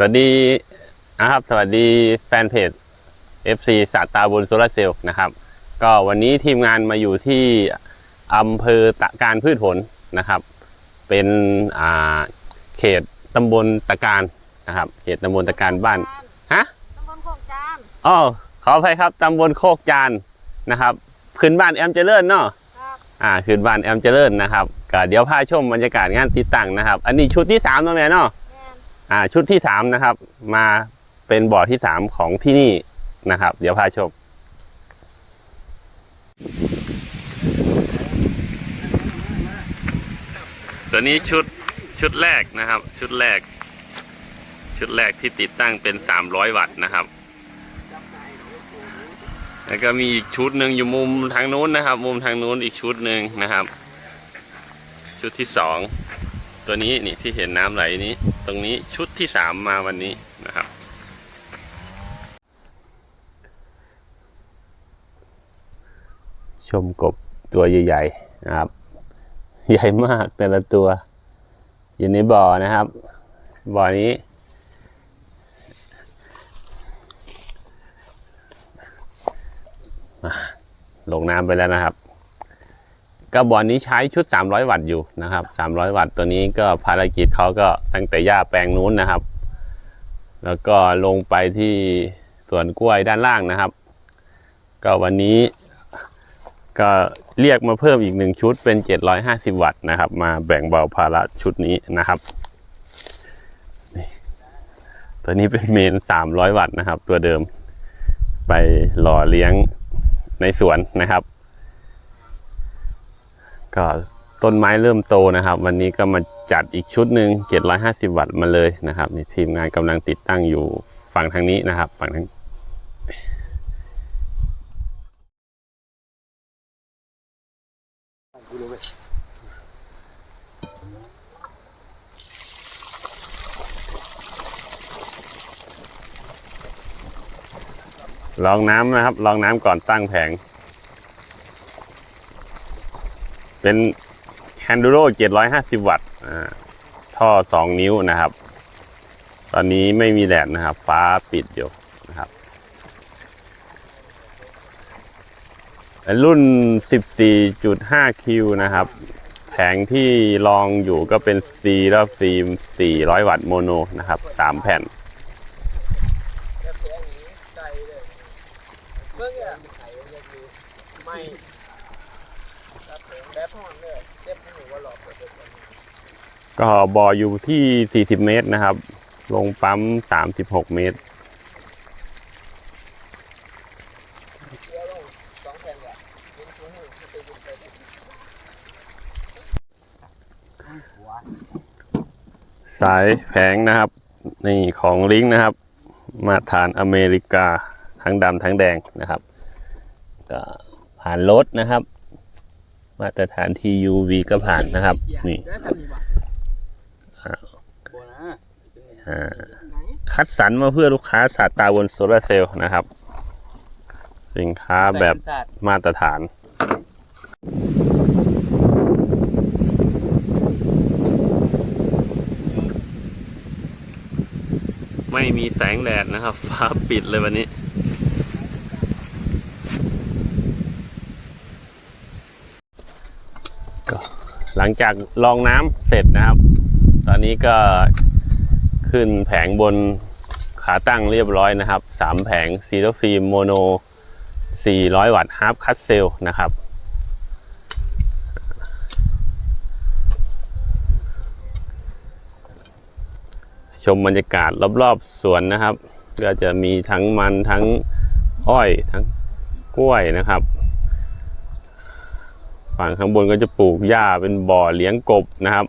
สวัสดีนะครับ สวัสดีแฟนเพจ FC สาตาบุญโซลาร์เซลล์นะครับ ก็วันนี้ทีมงานมาอยู่ที่อำเภอตะการพืชผลนะครับ เป็นอ่าเขตตำบลตะการนะครับ เขตตำบลตะการบ้านฮะตำบลโคกจานอ๋อขออภัยครับตำบลโคกจานนะครับพื้นบ้านแอมเจริญเนาะครับอ่าพื้นบ้านแอมเจริญนะครับก็เดี๋ยวพาชมบรรยากาศงานติดตั้งนะครับ อันนี้ชุดที่สามแล้วแม่เนาะแมน อ่าชุดที่สามนะครับ มาเป็นบ่อที่สามของที่นี่นะครับ เดี๋ยวพาชมตัวนี้ชุดชุดแรกนะครับ ชุดแรก ชุดแรกที่ติดตั้งเป็น300วัตต์นะครับ แล้วก็มีอีกชุดหนึ่งอยู่มุมทางนู้นนะครับ มุมทางนู้นอีกชุดหนึ่งนะครับ ชุดที่สอง ตัวนี้นี่ที่เห็นน้ำไหลนี้ ตรงนี้ชุดที่สามมาวันนี้นะครับ ชมกบตัวใหญ่ๆนะครับ ใหญ่มากแต่ละตัว อยู่ในบ่อนะครับ บ่อนี้ ลงน้ำไปแล้วนะครับ ก็บ่อนนี้ใช้ชุด 300 วัตต์อยู่นะครับ 300 วัตต์ตัวนี้ก็ภารกิจเขาก็ตั้งแต่หญ้าแปลงนู้นนะครับ แล้วก็ลงไปที่สวนกล้วยด้านล่างนะครับ ก็วันนี้ก็เรียกมาเพิ่มอีกหนึ่งชุดเป็น 750 วัตต์นะครับ มาแบ่งเบาภาระชุดนี้นะครับตัวนี้เป็นเมน 300 วัตต์นะครับ ตัวเดิมไปหล่อเลี้ยงในสวนนะครับ ก็ต้นไม้เริ่มโตนะครับ วันนี้ก็มาจัดอีกชุดหนึ่ง750 วัตต์มาเลยนะครับนี่ทีมงานกำลังติดตั้งอยู่ฝั่งทางนี้นะครับฝั่งทางลองน้ำนะครับ ลองน้ำก่อนตั้งแผง เป็น Handuro 750 วัตต์อ่าท่อ 2 นิ้วนะครับ ตอนนี้ไม่มีแดดนะครับ ฟ้าปิดอยู่นะครับ รุ่น 14.5 คิวนะครับ แผงที่ลองอยู่ก็เป็น C แล้วฟิล์ม400 วัตต์โมโนนะครับ 3 แผ่น แล้วแผงนี้ใจเลยเมื่อกี้ไข่ยังอยู่ไม่ แบบห้องเลยเจ็บหูว่าหลอกเปิดเปิดก็บ่ออยู่ที่ 40 เมตรนะครับ ลงปั๊ม 36 เมตร สายแผงนะครับ นี่ของลิงก์นะครับ มาตรฐานอเมริกาทั้งดำทั้งแดงนะครับก็ผ่านรถนะครับ มาตรฐาน TUV ก็ผ่านนะครับ นี่คัดสรรมาเพื่อลูกค้าสาตาบนโซลาร์เซลล์นะครับ สินค้าแบบมาตรฐานไม่มีแสงแดดนะครับ ฟ้าปิดเลยวันนี้ หลังจากลองน้ำเสร็จนะครับ ตอนนี้ก็ขึ้นแผงบนขาตั้งเรียบร้อยนะครับ 3 แผงซีโรฟิล์มโมโน 400 วัตต์ฮาร์ปคัตเซลนะครับชมบรรยากาศรอบๆสวนนะครับ ก็จะมีทั้งมันทั้งอ้อยทั้งกล้วยนะครับ ฝั่งข้างบนก็จะปลูกหญ้าเป็นบ่อเลี้ยงกบนะครับ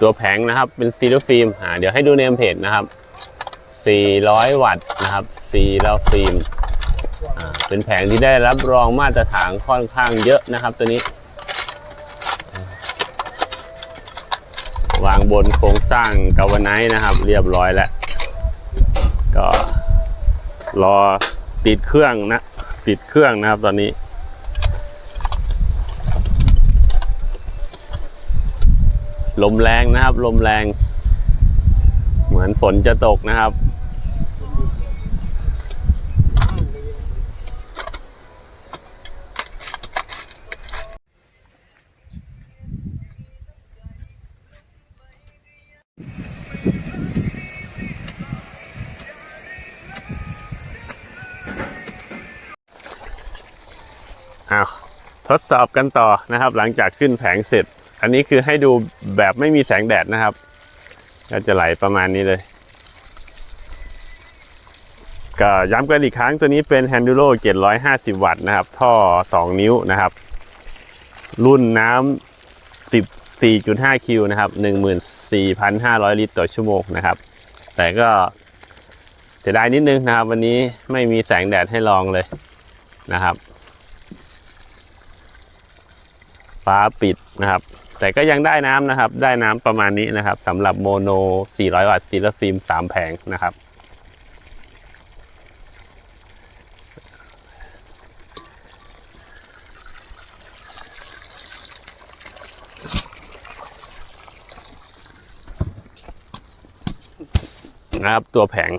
ตัวแผงนะครับเป็นซีโรฟิล์มอ่าเดี๋ยวให้ดูเนเพจนะครับ 400 วัตต์นะครับซีโรฟิล์มอ่าเป็นแผงที่ได้รับรองมาตรฐานค่อนข้างเยอะนะครับตัวนี้ วางบนโครงสร้างกาวไนท์นะครับ เรียบร้อยแล้วก็ รอติดเครื่องนะ ติดเครื่องนะครับตอนนี้ ลมแรงนะครับ ลมแรง เหมือนฝนจะตกนะครับ อ้าวทดสอบกันต่อนะครับ หลังจากขึ้นแผงเสร็จ อันนี้คือให้ดูแบบไม่มีแสงแดดนะครับ ก็จะไหลประมาณนี้เลย ก็ย้ำกันอีกครั้งตัวนี้เป็น Handuro 750 วัตต์นะครับ ท่อ 2 นิ้วนะครับ รุ่นน้ำ14.5 คิวนะครับ 14,500 ลิตรต่อชั่วโมงนะครับ แต่ก็เสียดายนิดนึงนะครับ วันนี้ไม่มีแสงแดดให้ลองเลยนะครับ ฟ้าปิดนะครับ แต่ก็ยังได้น้ำนะครับ ได้น้ำประมาณนี้นะครับสำหรับโมโน 400 วัตต์ซีลฟิล์ม3 แผงนะครับนะครับตัวแผง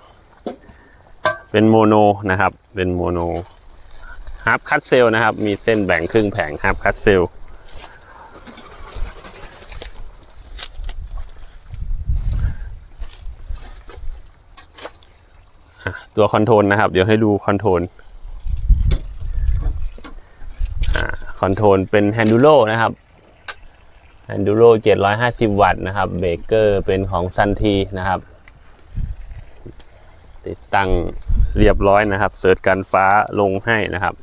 เป็นโมโนนะครับ เป็นโมโนฮาร์ปคัตเซลนะครับ มีเส้นแบ่งครึ่งแผงฮาร์ปคัตเซล ตัวคอนโทรลนะครับ เดี๋ยวให้ดูคอนโทรลคอนโทรลเป็น Handuro นะครับ Handuro 750 วัตต์นะครับ เบรกเกอร์เป็นของซันทีนะครับ ติดตั้งเรียบร้อยนะครับ เสิร์ชกันฟ้าลงให้นะครับ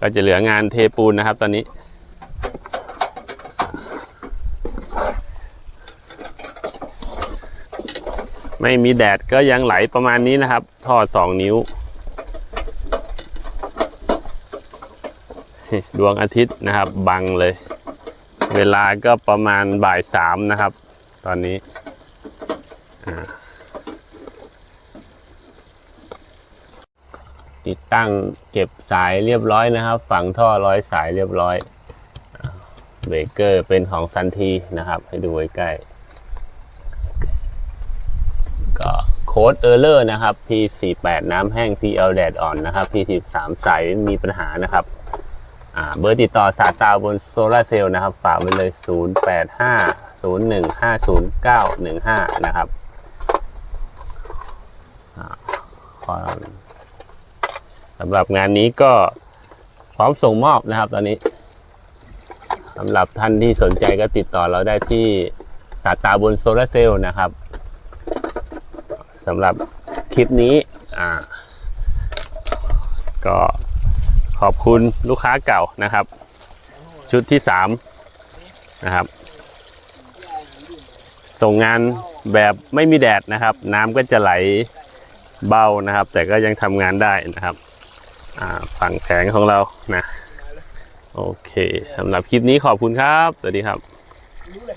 ก็จะเหลืองานเทปูนนะครับตอนนี้ ไม่มีแดดก็ยังไหลประมาณนี้นะครับ ท่อสองนิ้ว ดวงอาทิตย์นะครับบังเลย เวลาก็ประมาณบ่ายสามนะครับ ตอนนี้ติดตั้งเก็บสายเรียบร้อยนะครับ ฝังท่อร้อยสายเรียบร้อย เบรกเกอร์เป็นของซันทีนะครับ ให้ดูใกล้ๆ ก็โค้ดเออร์เลอร์นะครับ P48 น้ำแห้ง PL แดดอ่อนนะครับ P13 ใสมีปัญหานะครับเบอร์ติดต่อสาตาบนโซลาเซลล์นะครับ ฝากไว้เลย 0850150915 นะครับสำหรับงานนี้ก็พร้อมส่งมอบนะครับตอนนี้สำหรับท่านที่สนใจก็ติดต่อเราได้ที่สาตาบนโซลาเซลล์นะครับ สำหรับคลิปนี้อ่าก็ขอบคุณลูกค้าเก่านะครับ ชุดที่สามนะครับ ส่งงานแบบไม่มีแดดนะครับ น้ำก็จะไหลเบานะครับ แต่ก็ยังทำงานได้นะครับฝั่งแผงของเรานะ โอเคสำหรับคลิปนี้ขอบคุณครับ สวัสดีครับรู้เลย